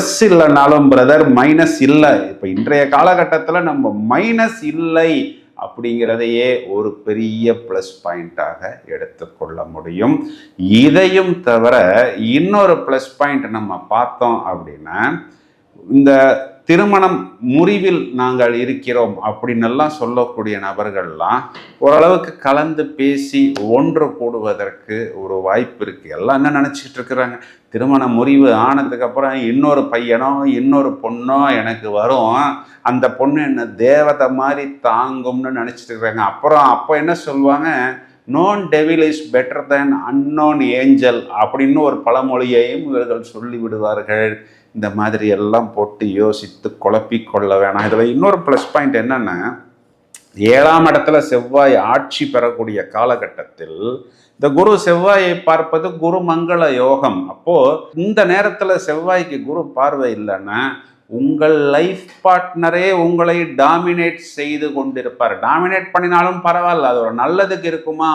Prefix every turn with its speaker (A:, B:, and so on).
A: Plus இல்லைனாலும் brother minus இல்லை. இப்போ இன்றைய காலகட்டத்தில் நம்ம மைனஸ் இல்லை அப்படிங்கிறதையே ஒரு பெரிய ப்ளஸ் பாயிண்டாக எடுத்துக்கொள்ள முடியும். இதையும் தவிர இன்னொரு ப்ளஸ் பாயிண்ட் நம்ம பார்த்தோம் அப்படின்னா இந்த திருமணம் முறிவில் நாங்கள் இருக்கிறோம் அப்படின்னெல்லாம் சொல்லக்கூடிய நபர்கள்லாம் ஓரளவுக்கு கலந்து பேசி ஒன்று கூடுவதற்கு ஒரு வாய்ப்பு இருக்குது எல்லாம் என்ன நினச்சிட்டு இருக்கிறாங்க? திருமண முறிவு ஆனதுக்கப்புறம் இன்னொரு பையனோ இன்னொரு பொண்ணோ எனக்கு வரும். அந்த பொண்ணு என்ன தேவதை மாதிரி தாங்கும்னு நினச்சிட்டு இருக்கிறாங்க. அப்புறம் அப்போ என்ன சொல்லுவாங்க? Known devil is better than unknown angel அப்படின்னு ஒரு பழமொழியையும் இவர்கள் சொல்லிவிடுவார்கள் இந்த மாதிரி எல்லாம் போட்டு யோசித்து குழப்பிக் கொள்ள வேணாம். இதில் இன்னொரு ப்ளஸ் பாயிண்ட் என்னென்னா ஏழாம் இடத்துல செவ்வாய் ஆட்சி பெறக்கூடிய காலகட்டத்தில் இந்த குரு செவ்வாயை பார்ப்பது குரு மங்கள யோகம். அப்போது இந்த நேரத்தில் செவ்வாய்க்கு குரு பார்வை இல்லைன்னா உங்கள் லைஃப் பார்ட்னரே உங்களை டாமினேட் செய்து கொண்டிருப்பார். டாமினேட் பண்ணினாலும் பரவாயில்ல அது ஒரு நல்லதுக்கு இருக்குமா?